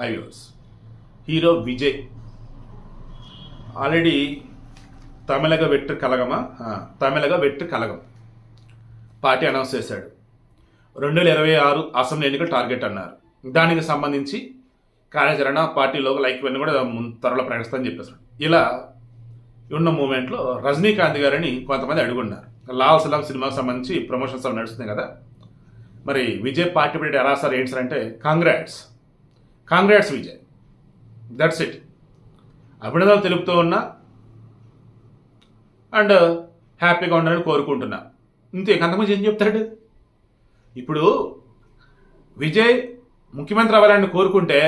Hi hero Vijay. Already Tamilaga Vettri కలగమా? Tamilaga Vettri Kazhagam. Party announce చేశాడు. రెండు వేల ఇరవై ఆరు అసెంబ్లీ ఎన్నికలు టార్గెట్ అన్నారు. దానికి సంబంధించి కార్యాచరణ పార్టీలో లైక్ ఇవన్నీ కూడా త్వరలో ప్రకటిస్తామని చెప్పేశాడు. ఇలా ఉన్న మూమెంట్లో రజనీకాంత్ గారిని కొంతమంది అడుగున్నారు. లాల్ సలాం సినిమాకి సంబంధించి ప్రమోషన్స్ అవి నడుస్తున్నాయి కదా. మరి విజయ్ పార్టీ పెట్టి ఎలా సార్ ఏంటి సార్ అంటే congrats. Congrats Vijay. That's it అభినందనలు తెలుపుతూ ఉన్నా అండ్ హ్యాపీగా ఉండాలని కోరుకుంటున్నా. ఇంతే అంతకుముందు ఏం చెప్తాడు? ఇప్పుడు విజయ్ ముఖ్యమంత్రి అవ్వాలని కోరుకుంటే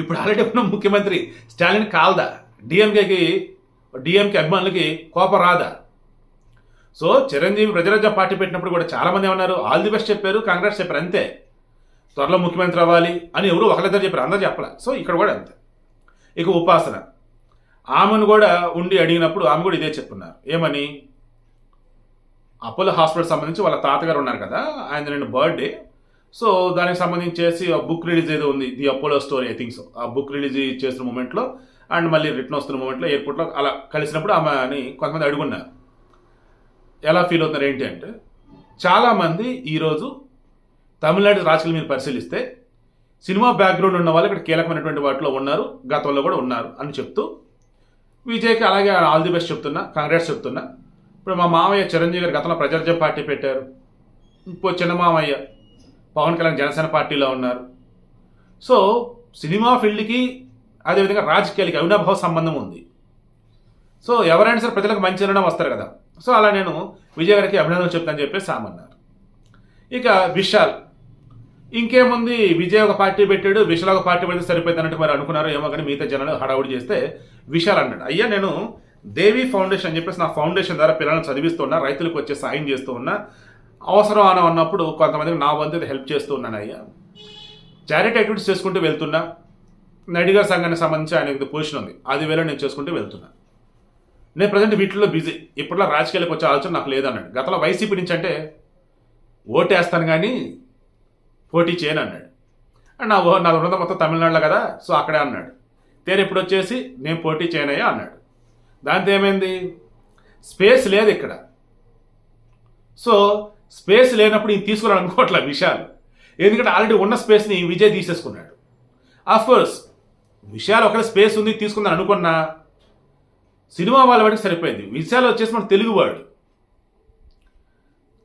ఇప్పుడు ఆల్రెడీ ఉన్న ముఖ్యమంత్రి స్టాలిన్ కాల్దా? డిఎంకేకి డిఎంకే అభిమానులకి కోపం రాదా? సో చిరంజీవి ప్రజరాజ్యం పార్టీ పెట్టినప్పుడు కూడా చాలామంది ఉన్నారు ఏమన్నారు? ఆల్ ది బెస్ట్ చెప్పారు కాంగ్రెస్ చెప్పారు అంతే. త్వరలో ముఖ్యమంత్రి అవ్వాలి అని ఎవరు ఒకరిద్దరు చెప్పారు. అందరూ చెప్పలే. సో ఇక్కడ కూడా అంతే. ఇక ఉపాసన. ఆమెను కూడా ఉండి అడిగినప్పుడు ఆమె కూడా ఇదే చెప్పున్నారు. ఏమని? అపోలో హాస్పిటల్ సంబంధించి వాళ్ళ తాతగారు ఉన్నారు కదా ఆయన నేను బర్త్డే. సో దానికి సంబంధించి ఆ బుక్ రిలీజ్ ఏదో ఉంది the Apollo story I think so. ఆ బుక్ రిలీజ్ చేసిన మూమెంట్లో అండ్ మళ్ళీ రిటర్న్ వస్తున్న మూమెంట్లో ఎయిర్పోర్ట్లో అలా కలిసినప్పుడు ఆమె అని కొంతమంది అడుగున్నారు. ఎలా ఫీల్ అవుతున్నారు ఏంటి అంటే చాలామంది ఈరోజు తమిళనాడు రాజకీయాలు మీరు పరిశీలిస్తే సినిమా బ్యాక్గ్రౌండ్ ఉన్న వాళ్ళు ఇక్కడ కీలకమైనటువంటి వాటిలో ఉన్నారు గతంలో కూడా ఉన్నారు అని చెప్తూ విజయ్కి అలాగే ఆల్ ది బెస్ట్ చెప్తున్నా కాంగ్రెస్ చెప్తున్నా. ఇప్పుడు మా మామయ్య చిరంజీవి గారు గతంలో ప్రజార్జం పార్టీ పెట్టారు. ఇంకో చిన్న మామయ్య పవన్ కళ్యాణ్ జనసేన పార్టీలో ఉన్నారు. సో సినిమా ఫీల్డ్కి అదేవిధంగా రాజకీయాలకి అవినాభావ సంబంధం ఉంది. సో ఎవరైనా సరే ప్రజలకు మంచి జరగడం వస్తారు కదా. సో అలా నేను విజయ్ గారికి అభినందనలు చెప్తానని చెప్పేసి సామన్నారు. ఇక విశాల్. ఇంకేముంది? విజయ్ ఒక పార్టీ పెట్టాడు విశాల్ ఒక పార్టీ పెడితే సరిపోయింది అన్నట్టు మరి అనుకున్నారు ఏమో కానీ మిగతా జనాలు హడావుడి చేస్తే విశాల్ అన్నాడు. అయ్యా నేను దేవి ఫౌండేషన్ అని చెప్పేసి నా ఫౌండేషన్ ద్వారా పిల్లలను చదివిస్తున్నా రైతులకు వచ్చే సాయం చేస్తూ ఉన్నా అవసరం అని అన్నప్పుడు కొంతమందికి నా వంతు హెల్ప్ చేస్తూ ఉన్నాను అయ్యా. చారిటీ యాక్టివిటీస్ చేసుకుంటూ వెళ్తున్నా. నడిగర్ సంఘానికి సంబంధించి ఆయనకి పొజిషన్ ఉంది. అది వేళ నేను చేసుకుంటూ వెళ్తున్నా. నేను ప్రజెంట్ వీటిలో బిజీ. ఇప్పట్లో రాజకీయాలకు వచ్చే ఆలోచన నాకు లేదన్నాడు. గతంలో వైసీపీ నుంచి అంటే ఓటేస్తాను కానీ పోటీ చేయను అన్నాడు. అండ్ నా ఓ నా బృందం మొత్తం తమిళనాడులో కదా సో అక్కడే అన్నాడు. తేరు ఇప్పుడు వచ్చేసి నేను పోటీ చేయనయ్యా అన్నాడు. దాంతో ఏమైంది? స్పేస్ లేదు ఇక్కడ. సో స్పేస్ లేనప్పుడు ఈయన తీసుకోవాలనుకోవట్లే విషయాలు. ఎందుకంటే ఆల్రెడీ ఉన్న స్పేస్ని విజయ్ తీసేసుకున్నాడు. ఆఫ్ కోర్స్ విషయాలు ఒకవేళ స్పేస్ ఉంది తీసుకుందని అనుకున్నా సినిమా వాళ్ళ వాడికి సరిపోయింది. విషయాలు వచ్చేసి మన తెలుగువాడు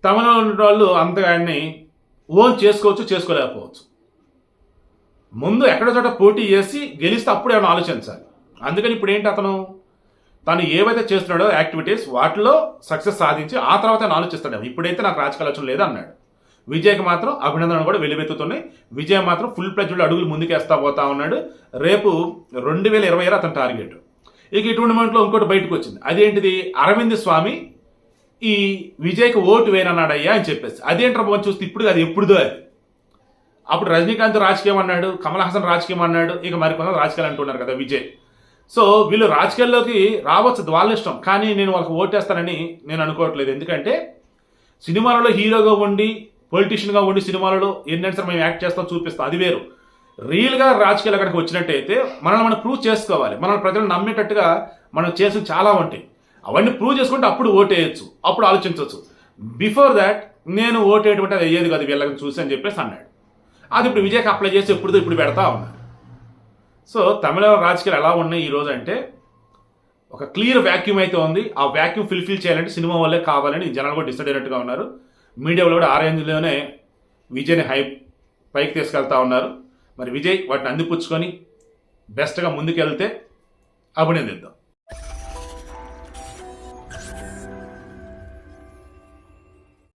తమిళ వాళ్ళు అంతగా ఆయన్ని ఓన్ చేసుకోవచ్చు చేసుకోలేకపోవచ్చు. ముందు ఎక్కడో చోట పోటీ చేసి గెలిస్తే అప్పుడు ఏమైనా ఆలోచించాలి. అందుకని ఇప్పుడు ఏంటి అతను? తను ఏవైతే చేస్తున్నాడో యాక్టివిటీస్ వాటిలో సక్సెస్ సాధించి ఆ తర్వాత నేను ఆలోచిస్తాడు ఇప్పుడైతే నాకు రాజకీయ ఆలోచన లేదు అన్నాడు విజయ్కి మాత్రం అభినందనలు కూడా వెలువెత్తుతున్నాయి విజయ్ మాత్రం ఫుల్ ప్లెజ్లో అడుగులు ముందుకేస్తా పోతా ఉన్నాడు. రేపు రెండు వేల ఇరవై ఆరు అతని టార్గెట్. ఇక ఈ టోర్నమెంట్లో ఇంకోటి బయటకు వచ్చింది. అదేంటిది? అరవింద్ స్వామి ఈ విజయ్కి ఓటు వేయనన్నాడయ్యా అని చెప్పేసి. అదేంట్రా బాబు చూస్తే ఇప్పుడు అది ఎప్పుడుదో అది? అప్పుడు రజనీకాంత్ రాజకీయం అన్నాడు కమల్ హాసన్ రాజకీయం అన్నాడు ఇక మరికొందరు రాజకీయాలు అంటున్నారు కదా విజయ్. సో వీళ్ళు రాజకీయాల్లోకి రావచ్చు వాళ్ళ ఇష్టం. కానీ నేను వాళ్ళకి ఓటేస్తానని నేను అనుకోవట్లేదు. ఎందుకంటే సినిమాలలో హీరోగా ఉండి పొలిటీషియన్గా ఉండి సినిమాలలో ఎన్నైనా సరే మేము యాక్ట్ చేస్తాం చూపిస్తాం. అది వేరు. రియల్గా రాజకీయాలు కనుక వచ్చినట్టయితే మనల్ని మనం ప్రూవ్ చేసుకోవాలి. మనల్ని ప్రజలు నమ్మేటట్టుగా మనం చేసిన చాలా ఉంటాయి. అవన్నీ ప్రూవ్ చేసుకుంటే అప్పుడు ఓటేయచ్చు అప్పుడు ఆలోచించవచ్చు బిఫోర్ దాట్ నేను ఓటేటువంటి అది అయ్యేది కాదు వీళ్ళకి చూసి అని చెప్పేసి అన్నాడు. అది ఇప్పుడు విజయ్కి అప్లై చేసి ఎప్పుడు ఇప్పుడు పెడతా ఉన్నారు సో తమిళ రాజకీయాలు ఎలా ఉన్నాయి ఈ రోజు అంటే ఒక క్లియర్ వ్యాక్యూమ్ అయితే ఉంది. ఆ వ్యాక్యూమ్ ఫిల్ఫిల్ చేయాలంటే సినిమా వల్లే కావాలని జనాలు కూడా డిసైడ్ అయినట్టుగా ఉన్నారు. మీడియాలో కూడా ఆ రేంజ్లోనే విజయ్ని హైప్ పైకి తీసుకెళ్తా ఉన్నారు. మరి విజయ్ వాటిని అందిపుచ్చుకొని బెస్ట్గా ముందుకెళ్తే అభినందిద్దాం.